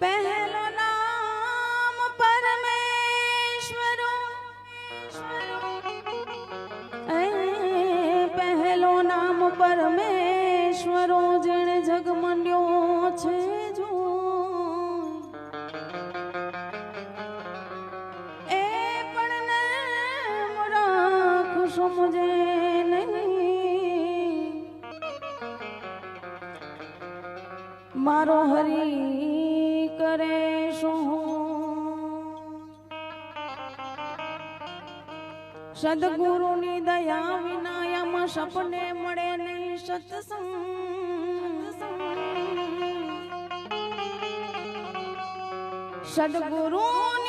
પહેલો નામ પરમેશ્વરો. પહેલો નામ પરમેશ્વરો જેણે જગ મંડ્યો છે જો. એ પણ સમજે નહીં. મારો હરી કરે શું? સદગુરુની દયા વિના આમાં સપને મળે નહીં સત્સંગ. સદગુરુની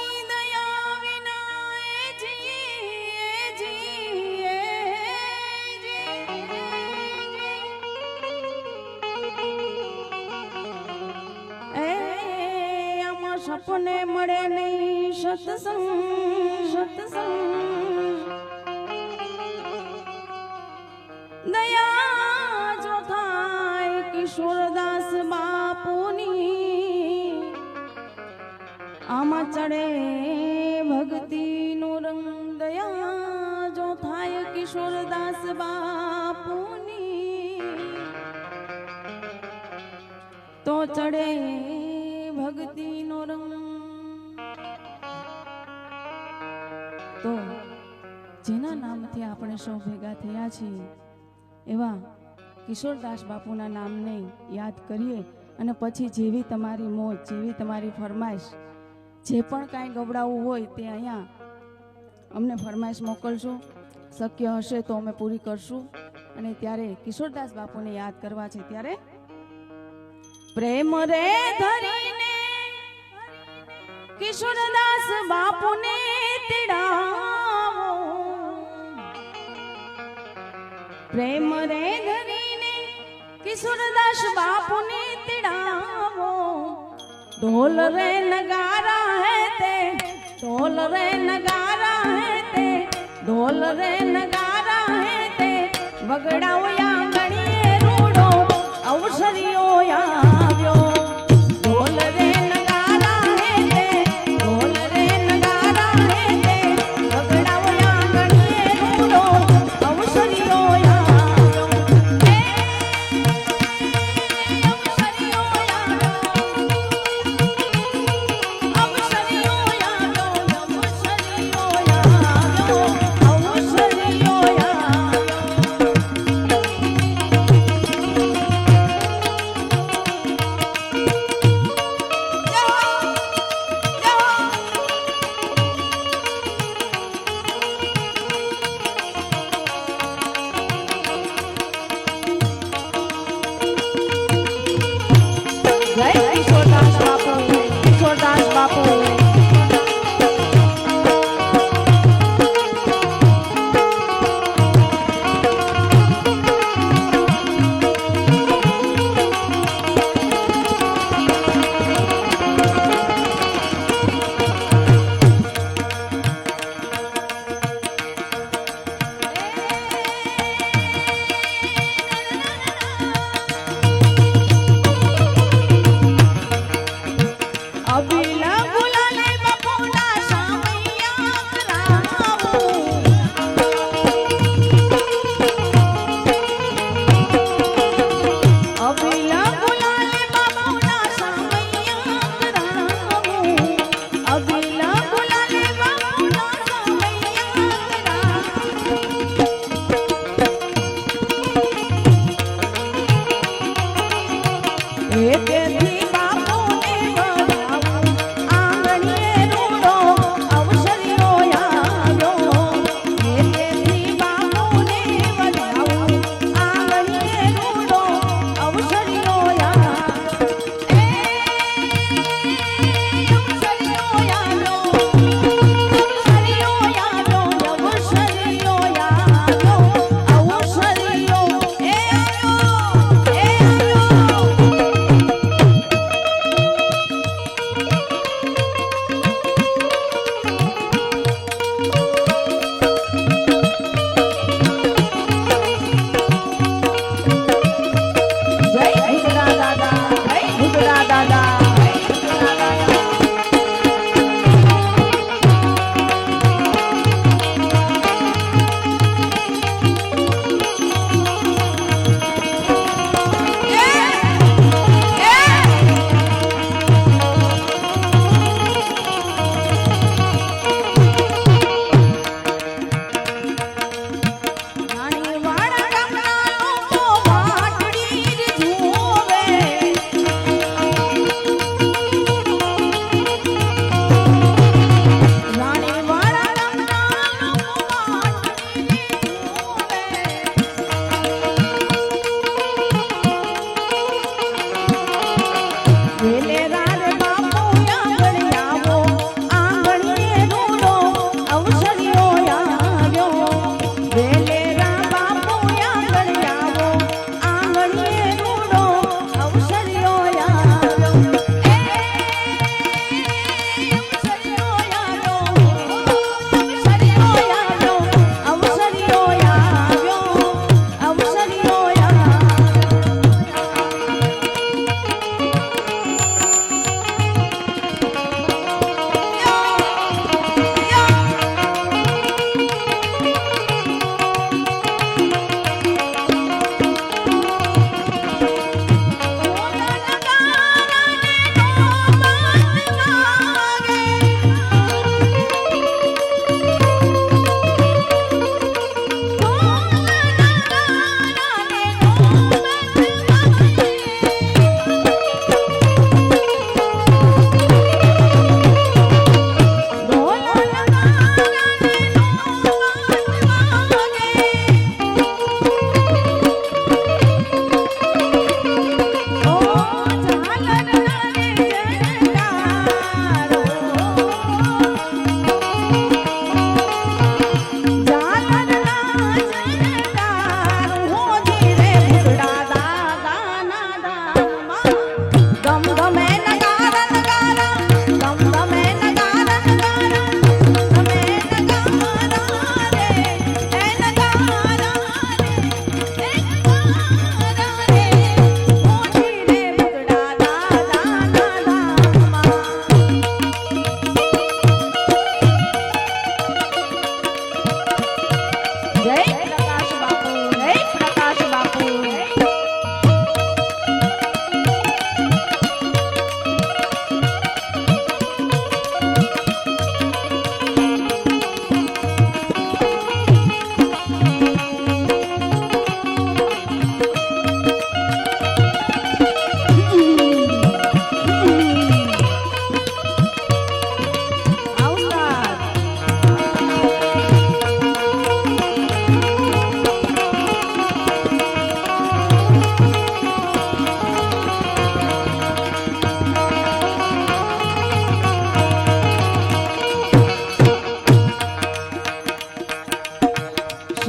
સપને મળે નહીં. સત્સંગ સત્સંગ. દયા જો થાય કિશોરદાસ બાપુની, આમાં ચડે ભક્તિનો રંગ દયા જો થાય કિશોરદાસ બાપુની, તો ચડે ભક્તિનો રંગ. તો જેના નામથી આપણે સૌ ભેગા થયા છીએ, એવા કિશોરદાસ બાપુના નામને યાદ કરીએ અને પછી જેવી તમારી મોજ, જેવી તમારી ફરમાઈશ, જે પણ કાંઈ ગવડાવવું હોય તે અહીંયા અમને ફરમાઈશ મોકલજો શક્ય હશે તો અમે પૂરી કરશું. અને ત્યારે કિશોરદાસ બાપુને યાદ કરવા છે ત્યારે, પ્રેમ રે ધરીને કિશોરદાસ બાપુને તેડાવો. પ્રેમ રે ધરીને કિશોરદાસ બાપુને તેડાવો. ઢોલ રે નગારા હે તે, ઢોલ રે નગારા હે તે, ઢોલ રે નગારા હે તે વગડાઓ Bravo!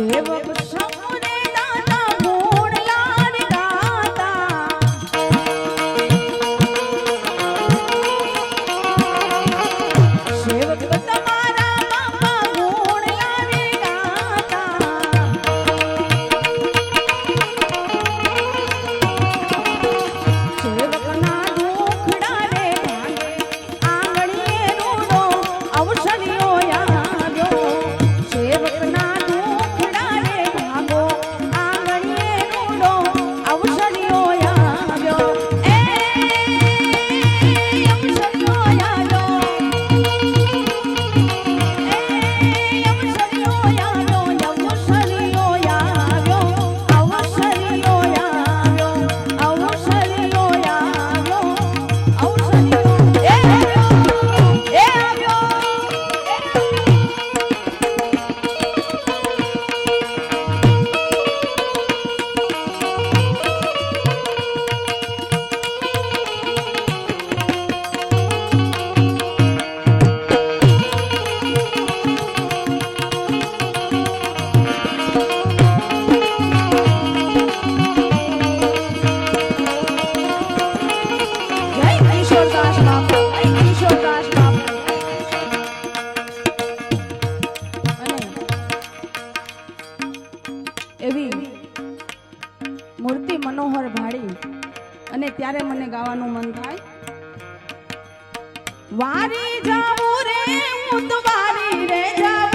never એવી મૂર્તિ મનોહર ભાળી અને ત્યારે મને ગાવાનું મન થાય. વારી જાઉં રે, હું તો વારી રે જાઉં.